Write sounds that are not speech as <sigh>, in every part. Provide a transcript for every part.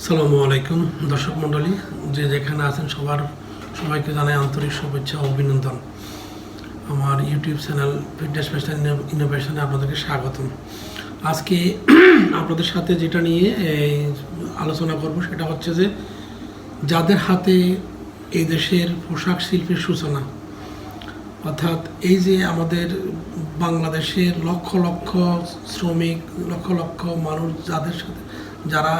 আসসালামু আলাইকুম, দর্শক মণ্ডলী। যে যেখানে আছেন সবার, সবাইকে জানাই আন্তরিক শুভেচ্ছা ও অভিনন্দন। আমার ইউটিউব চ্যানেল ফিটনেস ফ্যাশন ইনোভেশনে আপনাদেরকে স্বাগতম। আজকে <clears throat> আপনাদের সাথে যেটা নিয়ে আলোচনা করব সেটা হচ্ছে যে, যাদের হাতে এই দেশের পোশাক শিল্পের সূচনা, অর্থাৎ এই যে আমাদের বাংলাদেশের লক্ষ লক্ষ শ্রমিক, লক্ষ লক্ষ মানুষ যাদের সাথে, যারা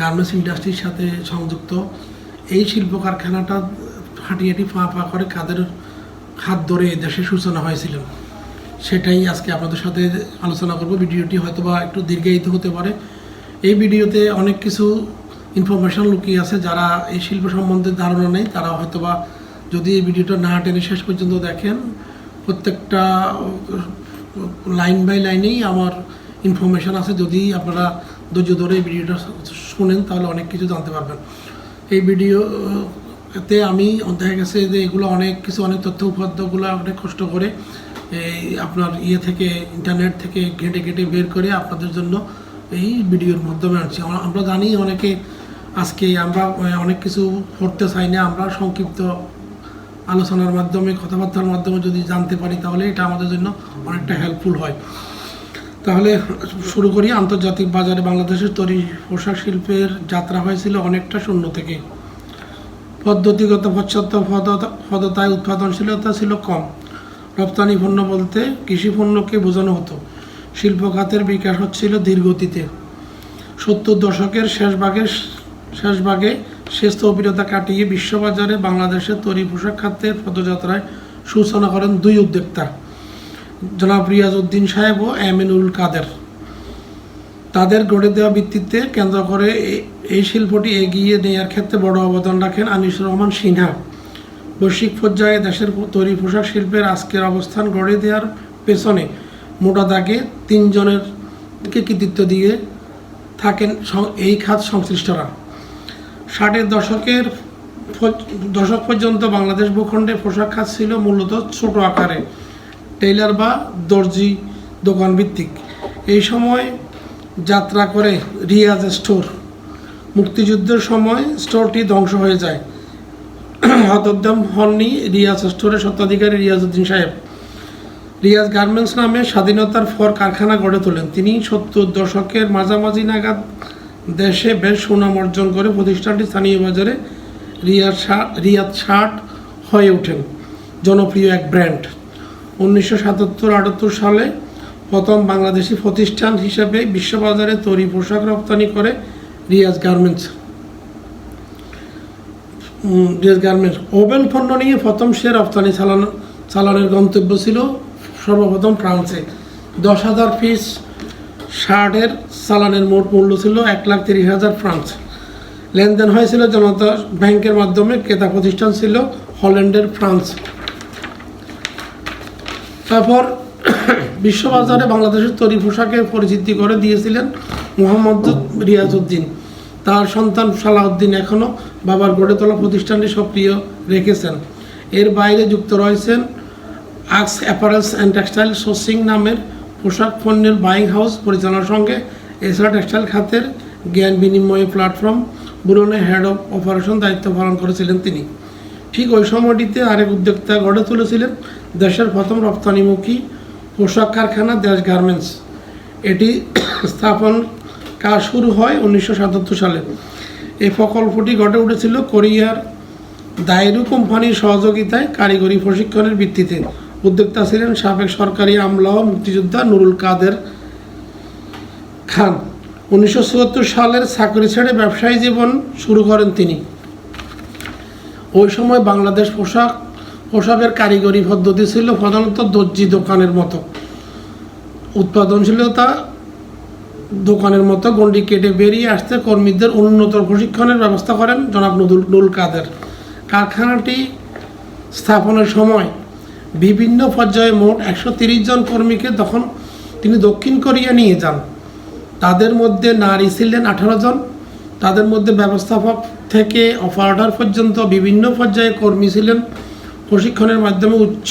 গার্মেন্টস ইন্ডাস্ট্রির সাথে সংযুক্ত। এই শিল্প কারখানাটা হাঁটি হাঁটি ফা ফা করে কাদের হাত ধরে এই দেশে সূচনা হয়েছিল, সেটাই আজকে আপনাদের সাথে আলোচনা করব। ভিডিওটি হয়তো বা একটু দীর্ঘায়িত হতে পারে। এই ভিডিওতে অনেক কিছু ইনফরমেশন লুকিয়ে আছে, যারা এই শিল্প সম্বন্ধে ধারণা নেই, তারা হয়তো বা যদি এই ভিডিওটা না টেনে শেষ পর্যন্ত দেখেন, প্রত্যেকটা লাইন বাই লাইনেই আমার ইনফরমেশন আছে। যদি আপনারা ধৈর্য ধরে এই ভিডিওটা শুনেন, তাহলে অনেক কিছু জানতে পারবেন। এই ভিডিওতে আমি, দেখা গেছে যে এগুলো অনেক কিছু, অনেক তথ্য উপাদ্যগুলো অনেক কষ্ট করে এই আপনার ইয়ে থেকে ইন্টারনেট থেকে ঘেটে ঘেঁটে বের করে আপনাদের জন্য এই ভিডিওর মাধ্যমে আনছি। আমরা- জানি অনেকে আজকে আমরা অনেক কিছু পড়তে চাই না, আমরা সংক্ষিপ্ত আলোচনার মাধ্যমে, কথাবার্তার মাধ্যমে যদি জানতে পারি, তাহলে এটা আমাদের জন্য অনেকটা হেল্পফুল হয়। তাহলে শুরু করি। আন্তর্জাতিক বাজারে বাংলাদেশের তৈরি পোশাক শিল্পের যাত্রা হয়েছিল অনেকটা শূন্য থেকে। পদ্ধতিগত পদতায় উৎপাদনশীলতা ছিল কম। রপ্তানি পণ্য বলতে কৃষি পণ্যকে বোঝানো হতো। শিল্প খাতের বিকাশ হচ্ছিল ধীরগতিতে। সত্তর দশকের শেষ ভাগে, শেষ অভিরতা কাটিয়ে বিশ্ববাজারে বাংলাদেশের তৈরি পোশাক খাতের পদযাত্রায় সূচনা করেন দুই উদ্যোক্তা। জনাব রিয়াজ উদ্দিন সাহেব ও এমিনুল কাদের। তাদের গড়ে দেওয়া ভিত্তিতে কেন্দ্র করে এই শিল্পটি এগিয়ে নেওয়ার ক্ষেত্রে বড় অবদান রাখেন আনিসুর রহমান সিনহা। বৈশ্বিক পর্যায়ে দেশের তৈরি পোশাক শিল্পের আজকের অবস্থান গড়ে দেওয়ার পেছনে মোটা দাগে তিনজনের কৃতিত্ব দিয়ে থাকেন এই খাত সংশ্লিষ্টরা। ষাটের দশকের দশক পর্যন্ত বাংলাদেশ ভূখণ্ডে পোশাক খাত ছিল মূলত ছোট আকারে। টেইলার বা দর্জি দোকান ভিত্তিক। এই সময় যাত্রা করে রিয়াজ স্টোর। মুক্তিযুদ্ধের সময় স্টোরটি ধ্বংস হয়ে যায়। হতোদ্যম হননি রিয়াজ স্টোরের স্বত্বাধিকারী রিয়াজউদ্দিন সাহেব। রিয়াজ গার্মেন্টস নামে স্বাধীনতার পর কারখানা গড়ে তোলেন। তিনি সত্তর দশকের মাঝামাঝি নাগাদ দেশে বেশ সুনাম অর্জন করে প্রতিষ্ঠানটি স্থানীয় বাজারে রিয়াদ শার্ট রিয়াদ শার্ট হয়ে ওঠেন। জনপ্রিয় এক ব্র্যান্ড। উনিশশো সাতাত্তর আটাত্তর সালে প্রথম বাংলাদেশি প্রতিষ্ঠান হিসেবে বিশ্ববাজারে তৈরি পোশাক রপ্তানি করে Riaz garments. Riaz garments. Woven পণ্য নিয়ে প্রথম সে রপ্তানি চালানো, চালানোর গন্তব্য ছিল সর্বপ্রথম ফ্রান্সে। দশ হাজার পিস শার্টের চালানের মোট মূল্য ছিল এক লাখ তিরিশ হাজার ফ্রান্স। লেনদেন হয়েছিল জনতা ব্যাংকের মাধ্যমে, ক্রেতা প্রতিষ্ঠান ছিল হল্যান্ডের ফ্রান্স। তারপর বিশ্ববাজারে বাংলাদেশের তৈরি পোশাকে পরিচিতি করে দিয়েছিলেন মোহাম্মদ রিয়াজউদ্দিন। তার সন্তান সালাউদ্দিন এখনও বাবার গড়ে তোলা প্রতিষ্ঠানটি সক্রিয় রেখেছেন। এর বাইরে যুক্ত রয়েছেন আক্স অ্যাপারেলস অ্যান্ড টেক্সটাইল সোর্সিং নামের পোশাক পণ্যের বাইং হাউস পরিচালনার সঙ্গে, এছাড়া টেক্সটাইল খাতের জ্ঞান বিনিময় প্ল্যাটফর্ম বুলনের হেড অফ অপারেশন দায়িত্ব পালন করেছিলেন তিনি। ঠিক ওই সময়টিতে আরেক উদ্যোক্তা গড়ে তুলেছিলেন দেশের প্রথম রপ্তানিমুখী পোশাক কারখানা দেশ গার্মেন্টস। এটি স্থাপন কাজ শুরু হয় উনিশশো সাতাত্তর সালে। এই প্রকল্পটি গড়ে উঠেছিল কোরিয়ার দায়রু কোম্পানির সহযোগিতায় কারিগরি প্রশিক্ষণের ভিত্তিতে। উদ্যোক্তা ছিলেন সাবেক সরকারি আমলা ও মুক্তিযোদ্ধা নুরুল কাদের খান। উনিশশো চুয়াত্তর সালের চাকরি ছেড়ে ব্যবসায়ী জীবন শুরু করেন তিনি। ওই সময় বাংলাদেশ পোশাক, পোশাকের কারিগরি পদ্ধতি ছিল প্রধানত দর্জি দোকানের মতো। উৎপাদনশীলতা দোকানের মতো গণ্ডি কেটে বেরিয়ে আসতে কর্মীদের উন্নত প্রশিক্ষণের ব্যবস্থা করেন জনাব নুদুল নুল কাদের। কারখানাটি স্থাপনের সময় বিভিন্ন পর্যায়ে মোট একশো জন কর্মীকে তখন তিনি দক্ষিণ কোরিয়া নিয়ে যান। তাদের মধ্যে নারী ছিলেন আঠারো জন। তাদের মধ্যে ব্যবস্থাপক থেকে অপারেটর পর্যন্ত বিভিন্ন পর্যায়ে কর্মী ছিলেন। প্রশিক্ষণের মাধ্যমে উচ্চ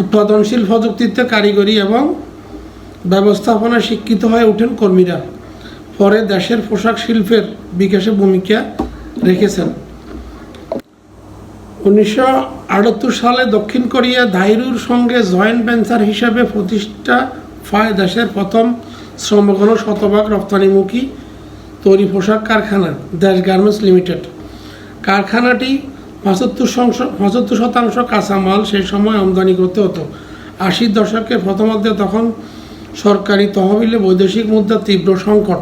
উৎপাদনশীল প্রযুক্তিতে কারিগরি এবং ব্যবস্থাপনা শিক্ষিত হয়ে ওঠেন কর্মীরা। পরে দেশের পোশাক শিল্পের বিকাশে ভূমিকা রেখেছেন। উনিশশো আটাত্তর সালে দক্ষিণ কোরিয়া দাইরুর সঙ্গে জয়েন্ট ভেঞ্চার হিসেবে প্রতিষ্ঠা পায় দেশের প্রথম শ্রমঘন শতভাগ রপ্তানিমুখী তৈরি পোশাক কারখানা দেশ গার্মেন্টস লিমিটেড কারখানাটি পঁচাত্তর পঁচাত্তর শতাংশ কাঁচামাল সেই সময় আমদানি করতে হতো। আশির দশকের প্রথমার্ধে তখন সরকারি তহবিলে বৈদেশিক মুদ্রার তীব্র সংকট।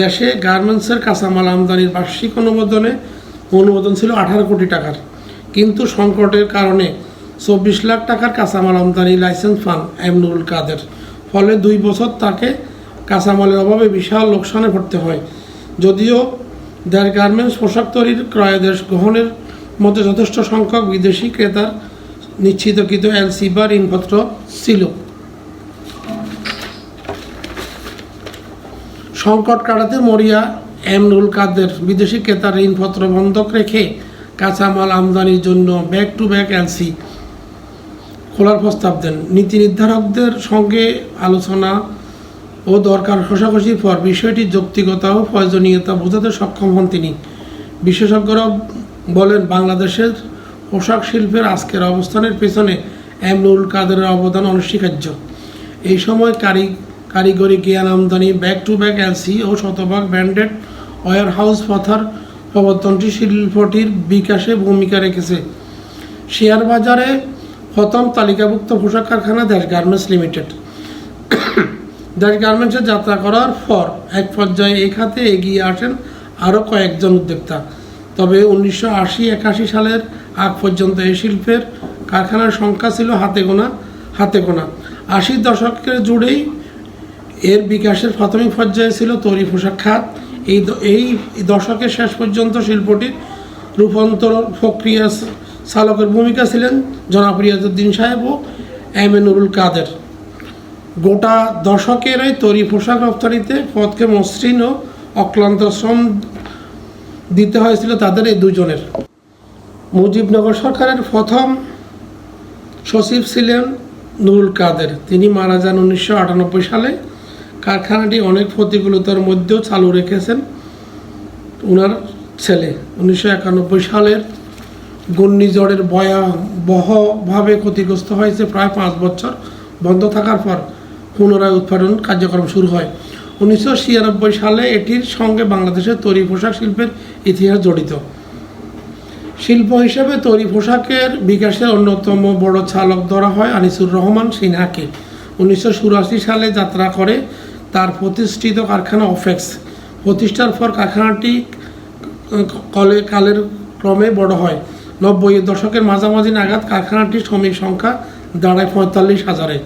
দেশে গার্মেন্টসের কাঁচামাল আমদানির বার্ষিক অনুমোদনে, অনুমোদন ছিল আঠারো কোটি টাকার। কিন্তু সংকটের কারণে চব্বিশ লাখ টাকার কাঁচামাল আমদানি লাইসেন্স পান এমনুল কাদের। ফলে দুই বছর তাকে কাঁচামালের অভাবে বিশাল লোকসানে পড়তে হয়। যদিও দেড় গার্মেন্টস পোশাক তৈরির ক্রয়াদেশ গ্রহণের মধ্যে যথেষ্ট সংখ্যক বিদেশি ক্রেতার নিশ্চিতকৃত এলসি বা ঋণপত্র ছিল। সংকট কাটাতে মরিয়া এমরুল কাদের বিদেশি ক্রেতার ঋণপত্র বন্ধক রেখে কাঁচামাল আমদানির জন্য ব্যাক টু ব্যাক এলসি খোলার প্রস্তাব দেন। নীতি নির্ধারকদের সঙ্গে আলোচনা ও দরকার ঘষাঘষির পর বিষয়টির যৌক্তিকতা ও প্রয়োজনীয়তা বোঝাতে সক্ষম হন তিনি। বিশেষজ্ঞরা বলেন, বাংলাদেশের পোশাক শিল্পের আজকের অবস্থানের পেছনে এমরুল কাদেরের অবদান অনস্বীকার্য। এই সময় কারি, কারিগরি জ্ঞান আমদানি ব্যাক টু ব্যাক এলসি ও শতভাগ ব্র্যান্ডেড ওয়ার হাউস পথার প্রবর্তনটি শিল্পটির বিকাশে ভূমিকা রেখেছে। শেয়ার বাজারে প্রথম তালিকাভুক্ত পোশাক কারখানা দেশ গার্মেন্টস লিমিটেড। দেশ গার্মেন্টসে যাত্রা করার পর এক পর্যায়ে এই খাতে এগিয়ে আসেন আরও কয়েকজন উদ্যোক্তা। তবে উনিশশো আশি একাশি সালের আগ পর্যন্ত এই শিল্পের কারখানার সংখ্যা ছিল হাতে গোনা হাতে গোনা। আশির দশকের জুড়েই এর বিকাশের প্রাথমিক পর্যায়ে ছিল তৈরি পোশাক খাত। এই এই দশকের শেষ পর্যন্ত শিল্পটির রূপান্তর প্রক্রিয়া চালকের ভূমিকা ছিলেন জনাব রিয়াজউদ্দিন সাহেব ও এম এ নুরুল কাদের। গোটা দশকেরই তৈরি পোশাক রপ্তানিতে পথকে মসৃণ ও অক্লান্ত শ্রম দিতে হয়েছিল তাদের এই দুজনের। মুজিবনগর সরকারের প্রথম সচিব ছিলেন নুরুল কাদের। তিনি মারা যান উনিশশো আটানব্বই সালে। কারখানাটি অনেক প্রতিকূলতার মধ্যেও চালু রেখেছেন ওনার ছেলে। উনিশশো একানব্বই সালের ঘূর্ণিঝড়ের ভয়াবহভাবে ক্ষতিগ্রস্ত হয়েছে প্রায় পাঁচ বছর। বন্ধ থাকার পর পুনরায় উৎপাদন কার্যক্রম শুরু হয়। উনিশশো ছিয়ানব্বই সালে এটির সঙ্গে বাংলাদেশের তৈরি পোশাক শিল্পের ইতিহাস জড়িত। শিল্প হিসেবে তৈরি পোশাকের বিকাশের অন্যতম বড় চালক ধরা হয় আনিসুর রহমান সিনহাকে। উনিশশো চুরাশি সালে যাত্রা করে তার প্রতিষ্ঠিত কারখানা অফেক্স। প্রতিষ্ঠার পর কারখানাটি কলে কালের ক্রমে বড় হয়। নব্বই দশকের মাঝামাঝি নাগাদ কারখানাটির শ্রমিক সংখ্যা দাঁড়ায় পঁয়তাল্লিশ হাজারে।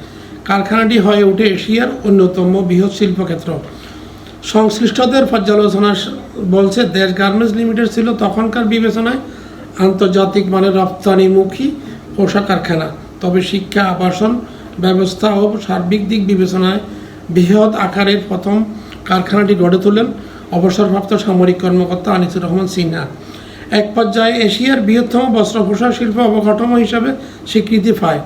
কারখানাটি হয়ে ওঠে এশিয়ার অন্যতম বৃহৎ শিল্পক্ষেত্র। সংশ্লিষ্টদের পর্যালোচনা বলছে, দেশ গার্মেন্টস লিমিটেড ছিল তখনকার বিবেচনায় আন্তর্জাতিক মানের রপ্তানিমুখী পোশাক কারখানা। তবে শিক্ষা, আবাসন ব্যবস্থা ও সার্বিক দিক বিবেচনায় বৃহৎ আকারের প্রথম কারখানাটি গড়ে তোলেন অবসরপ্রাপ্ত সামরিক কর্মকর্তা আনিসুর রহমান সিনহা। এক পর্যায়ে এশিয়ার বৃহত্তম বস্ত্র পোশাক শিল্প অবকাঠামো হিসাবে স্বীকৃতি পায়।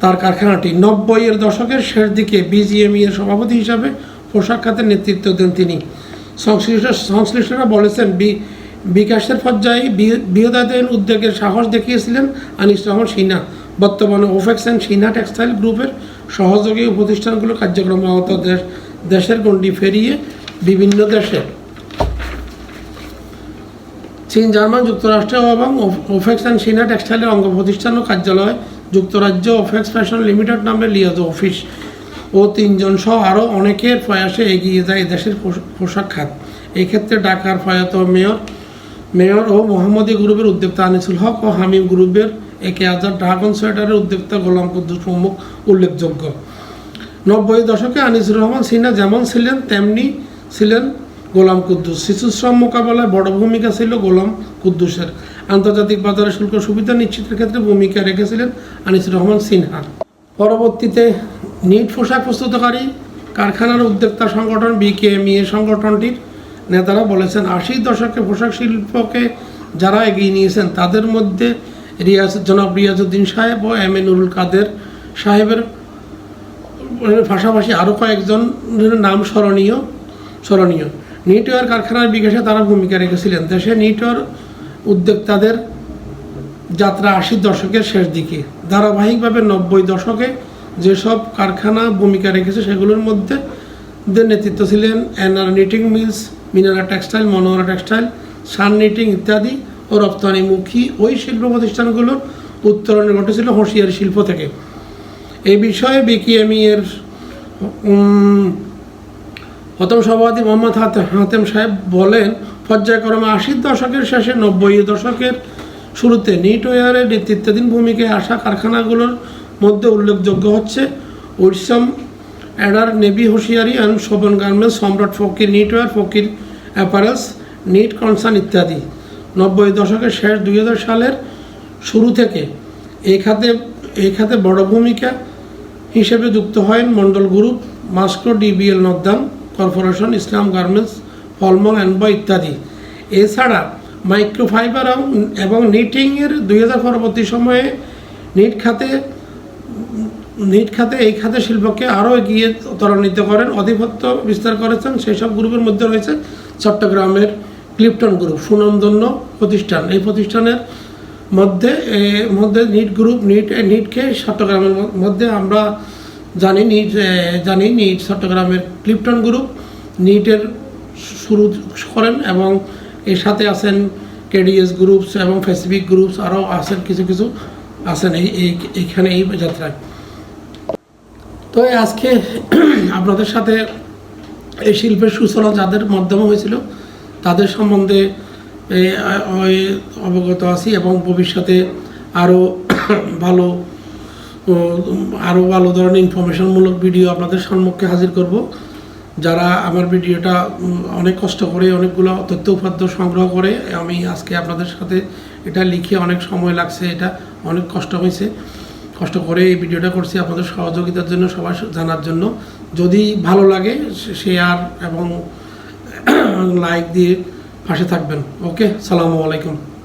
তার কারখানাটি নব্বইয়ের দশকের শেষ দিকে বিজিএমই এর সভাপতি হিসাবে পোশাক খাতের নেতৃত্ব দেন তিনি। সংশ্লিষ্ট, সংশ্লিষ্টরা বলেছেন, বি, বিকাশের পর্যায়ে বৃহ- বৃহদায়তন উদ্যোগের সাহস দেখিয়েছিলেন আনিস রহমান সিনহা। বর্তমানে ওফেক্স অ্যান্ড সিনহা টেক্সটাইল গ্রুপের সহযোগী প্রতিষ্ঠানগুলো কার্যক্রম আহত দেশ, দেশের গণ্ডি ফেরিয়ে বিভিন্ন দেশে। চীন, জার্মান, যুক্তরাষ্ট্র এবং ওফেক্স অ্যান্ড সিনা টেক্সটাইলের অঙ্গ প্রতিষ্ঠান ও কার্যালয় যুক্তরাজ্য ওফেক্স ফ্যাশন লিমিটেড নামে লিয়াজ অফিস। ও তিনজন সহ আরও অনেকের প্রয়াসে এগিয়ে যায় দেশের পোশাক খাত। এই ক্ষেত্রে ঢাকার প্রয়াত মেয়র মেয়র ও মোহাম্মদী গ্রুপের উদ্যোক্তা আনিসুল হক ও হামিম গ্রুপের একে হাজার ড্রাগন সোয়েটারের উদ্যোক্তা গোলাম কুদ্দুস প্রমুখ উল্লেখযোগ্য। নব্বই দশকে আনিসুর রহমান সিনহা যেমন ছিলেন, তেমনি ছিলেন গোলাম কুদ্দুস। শিশুশ্রম মোকাবেলায় বড় ভূমিকা ছিল গোলাম কুদ্দুসের। আন্তর্জাতিক বাজারে শুল্ক সুবিধা নিশ্চিতের ক্ষেত্রে ভূমিকা রেখেছিলেন আনিসুর রহমান সিনহা। পরবর্তীতে নিট পোশাক প্রস্তুতকারী কারখানার উদ্যোক্তা সংগঠন বিকেএমইএ সংগঠনটির নেতারা বলেছেন, আশির দশকে পোশাক শিল্পকে যারা এগিয়ে নিয়েছেন, তাদের মধ্যে রিয়াজ, জনাব রিয়াজউদ্দিন সাহেব ও এম এ নুরুল কাদের সাহেবের পাশাপাশি আরও কয়েকজনের নাম স্মরণীয় স্মরণীয়। নিটওয়ার কারখানার বিকাশে তারা ভূমিকা রেখেছিলেন। দেশে নিটওয়ার উদ্যোক্তাদের যাত্রা আশির দশকের শেষ দিকে। ধারাবাহিকভাবে নব্বই দশকে যেসব কারখানা ভূমিকা রেখেছে, সেগুলোর মধ্যে নেতৃত্ব ছিলেন NR knitting mills, Minara textile, Monohara textile, sun knitting ইত্যাদি ও রপ্তানিমুখী ওই শিল্প প্রতিষ্ঠানগুলোর উত্তরণে ঘটেছিল হুঁশিয়ারি শিল্প থেকে। এই বিষয়ে বিকিএমই এর প্রথম সভাপতি মোহাম্মদ হাতে, হাতেম সাহেব বলেন পর্যায়ক্রমে আশির দশকের শেষে নব্বই দশকের শুরুতে নিটওয়ারের নেতৃত্বাধীন ভূমিকায় আসা কারখানাগুলোর মধ্যে উল্লেখযোগ্য হচ্ছে উইটসাম অ্যাডার, নেভি হুঁশিয়ারি and Shovan garments Samrat Fakir knitwear Fakir apparels, knit concern ইত্যাদি। নব্বই দশকের শেষ দুই হাজার সালের শুরু থেকে এই খাতে এই খাতে বড় ভূমিকা হিসেবে যুক্ত হয় মন্ডল গ্রুপ, মাস্কো ডিবিএল নদ্দাম কর্পোরেশন, ইসলাম গার্মেন্টস ফলমল অ্যান্ড ইত্যাদি। এছাড়া মাইক্রোফাইবার এবং- নিটিংয়ের দুই হাজার পরবর্তী সময়ে নিট খাতে নিট খাতে এই খাতে শিল্পকে আরও এগিয়ে ত্বরান্বিত করেন। আধিপত্য বিস্তার করেছেন সেই সব গ্রুপের মধ্যে রয়েছে চট্টগ্রামের ক্লিপটন গ্রুপ, সুনামধন্য প্রতিষ্ঠান। এই প্রতিষ্ঠানের মধ্যে মধ্যে নিট গ্রুপ, নিট, নিটকে চট্টগ্রামের মধ্যে আমরা জানি নিট জানি নিট চট্টগ্রামের ক্লিপটন গ্রুপ। নিটের শুরু করেন এবং এর সাথে আছেন কেডিএস গ্রুপস এবং ফেসিফিক গ্রুপস আরও আছেন, কিছু কিছু আছেন এই, এই- এইখানে এই যাত্রায়। তো আজকে আপনাদের সাথে এই শিল্পের সূচনা যাদের মাধ্যমে হয়েছিল, তাদের সম্বন্ধে অবগত আছি এবং ভবিষ্যতে আরও ভালো আরও ভালো ধরনের ইনফরমেশনমূলক ভিডিও আপনাদের সম্মুখে হাজির করব। যারা আমার ভিডিওটা অনেক কষ্ট করে, অনেকগুলো তথ্য উপাদ্য সংগ্রহ করে, আমি আজকে আপনাদের সাথে এটা লিখে অনেক সময় লাগছে, এটা অনেক কষ্ট হয়েছে। কষ্ট করে এই ভিডিওটা করছি আপনাদের সহযোগিতার জন্য সবাই জানার জন্য। যদি ভালো লাগে শেয়ার এবং <clears throat> লাইক দিয়ে পাশে থাকবেন। ওকে সালামু আলাইকুম।